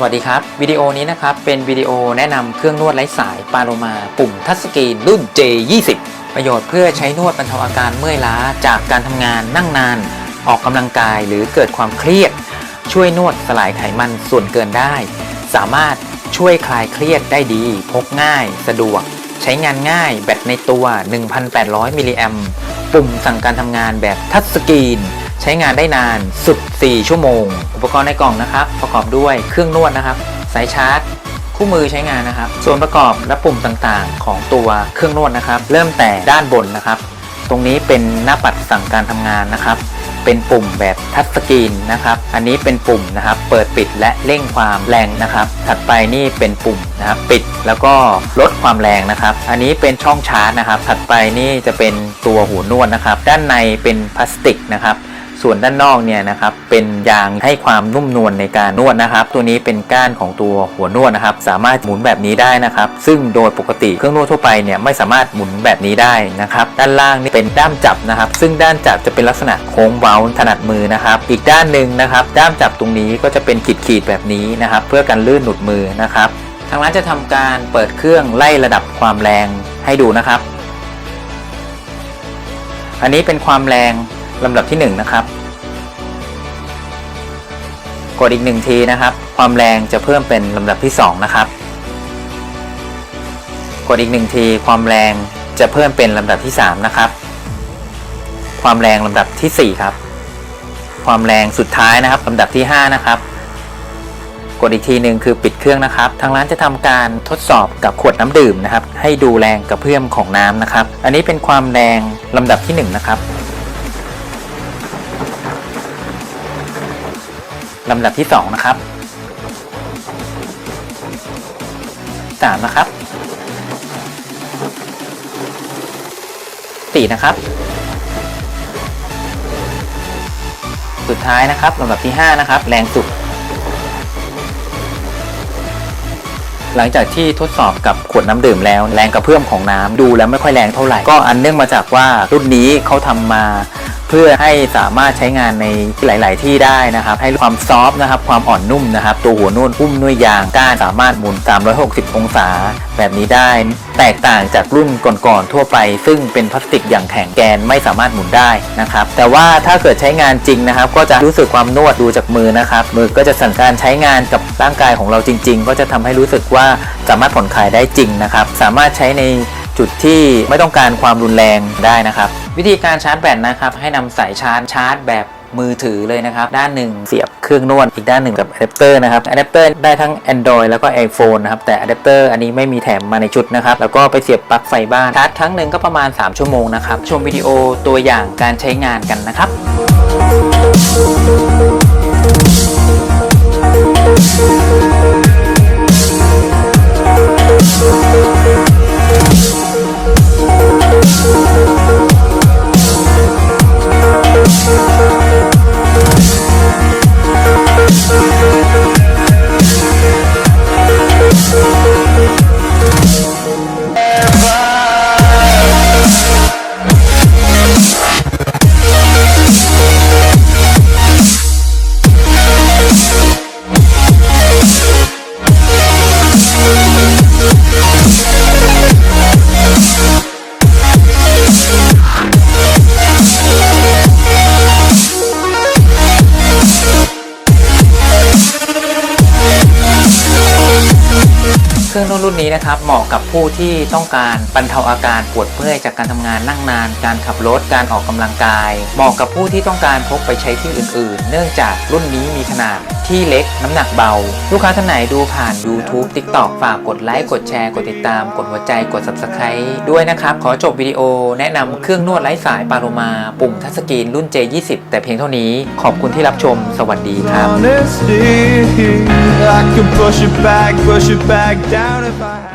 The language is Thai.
สวัสดีครับ วิดีโอนี้นะครับ เป็นวิดีโอแนะนำเครื่องนวดไร้สายปาโลมาปุ่มทัชสกรีนรุ่น J20 ประโยชน์เพื่อใช้นวดบรรเทาอาการเมื่อยล้าจากการทำงานนั่งนาน ออกกำลังกายหรือเกิดความเครียด ช่วยนวดสลายไขมันส่วนเกินได้ สามารถช่วยคลายเครียดได้ดี พกง่าย สะดวก ใช้งานง่ายแบตในตัว 1,800 มิลลิแอมป์ปุ่มสั่งการทำงานแบบทัชสกรีน ใช้งานได้นานสุด4ชั่วโมง อุปกรณ์ในกล่องนะครับ ประกอบด้วยเครื่องนวดนะครับ สายชาร์จ คู่มือใช้งานนะครับ ส่วนประกอบและปุ่มต่างๆ ของตัวเครื่องนวดนะครับ เริ่มแต่ด้านบนนะครับ ตรงนี้เป็นหน้าปัดสั่งการทำงานนะครับ เป็นปุ่มแบบทัชสกรีนนะครับ อันนี้เป็นปุ่มนะครับ เปิดปิดและเร่งความแรงนะครับ ถัดไปนี่เป็นปุ่มนะครับปิดแล้วก็ลดความแรงนะครับ อันนี้เป็นช่องชาร์จนะครับ ถัดไปนี่จะเป็นตัวหูนวดนะครับ ด้านในเป็นพลาสติกนะครับ ส่วนด้านนอกเนี่ยนะครับเป็นยางให้ความนุ่มนวลในการนวดนะครับ ตัวนี้เป็นก้านของตัวหัวนวดนะครับ สามารถหมุนแบบนี้ได้นะครับ ซึ่งโดยปกติเครื่องนวดทั่วไปเนี่ยไม่สามารถหมุนแบบนี้ได้นะครับ ด้านล่างนี่เป็นด้ามจับนะครับ ซึ่งด้านจับจะเป็นลักษณะโค้งเว้าถนัดมือนะครับ อีกด้านหนึ่งนะครับ ด้ามจับตรงนี้ก็จะเป็นขีดๆแบบนี้นะครับ เพื่อการลื่นหนุดมือนะครับทางร้านจะทำการเปิดเครื่องไล่ระดับความแรงให้ดูนะครับ อันนี้เป็นความแรง ลำดับที่หนึ่งนะครับ กดอีกหนึ่งทีนะครับ ความแรงจะเพิ่มเป็นลำดับที่ 2 นะครับ กดอีกหนึ่งทีความแรงจะเพิ่มเป็นลำดับที่ 3 นะครับ ความแรงลำดับทีสี่4 ครับ ความแรงสุดท้ายนะครับลำดับที่ 5 นะครับกดอีกทีหนึ่งคือปิดเครื่องนะครับ ทางร้านจะทำการทดสอบกับขวดน้ำดื่มนะครับ ให้ดูแรงกระเพื่อมของน้ำนะครับ อันนี้เป็นความแรงลำดับที่1นะครับ ลำดับที่ 2 นะครับ 3 นะครับ 4 นะครับ สุดท้ายนะครับลำดับที่ 5 นะครับ แรงสุด หลังจากที่ทดสอบกับขวดน้ำดื่มแล้ว แรงกระเพื่อมของน้ำดูแล้วไม่ค่อยแรงเท่าไหร่ ก็อันเนื่องมาจากว่ารุ่นนี้เขาทำมา เพื่อให้สามารถใช้งานในหลาย ๆ ที่ได้นะครับ ให้ความซอฟต์นะครับ ความอ่อนนุ่มนะครับ ตัวหัวนวดหุ้มด้วยยางก้านสามารถหมุน 360 องศา แบบนี้ได้ แตกต่างจากรุ่นก่อน ๆ ทั่วไป ซึ่งเป็นพลาสติกอย่างแข็งแกนไม่สามารถหมุนได้นะครับ แต่ว่าถ้าเกิดใช้งานจริงนะครับ ก็จะรู้สึกความนวดดูจากมือนะครับ มือก็จะสั่งการใช้งานกับร่างกายของเราจริง ๆ ก็จะทำให้รู้สึกว่าสามารถผ่อนคลายได้จริงนะครับ สามารถใช้ใน จุดที่ไม่ต้องการความรุนแรงได้นะครับ วิธีการชาร์จแบตนะครับ ให้นำสายชาร์จชาร์จแบบมือถือเลยนะครับ ด้านหนึ่งเสียบเครื่องนวดอีกด้านหนึ่งกับอะแดปเตอร์นะครับอะแดปเตอร์ได้ทั้ง Android แล้วก็ iPhone นะครับ แต่อะแดปเตอร์อันนี้ไม่มีแถมมาในชุดนะครับ แล้วก็ไปเสียบปลั๊กไฟบ้านชาร์จครั้งหนึ่งก็ประมาณ 3 ชั่วโมงนะครับ ชมวิดีโอตัวอย่างการใช้งานกันนะครับ เครื่องนวดรุ่นนี้นะครับเหมาะกับผู้ที่ต้องการบรรเทาอาการปวดเมื่อยจากการทำงานนั่งนาน การขับรถการออกกำลังกาย เหมาะกับผู้ที่ต้องการพกไปใช้ที่อื่น ๆ เนื่องจากรุ่นนี้มีขนาด ที่เล็กน้ำหนักเบา ลูกค้าท่านไหนดูผ่าน YouTube TikTok ฝากกดไลค์กดแชร์ กดติดตาม กดหัวใจกด Subscribe ด้วยนะครับ ขอจบวิดีโอแนะนำเครื่องนวดไร้สายปาโลมา ปุ่มทัชสกรีนรุ่น J20 แต่เพียงเท่านี้ขอบคุณที่รับชมสวัสดีครับ Honesty, I could push it back, push it back down if I.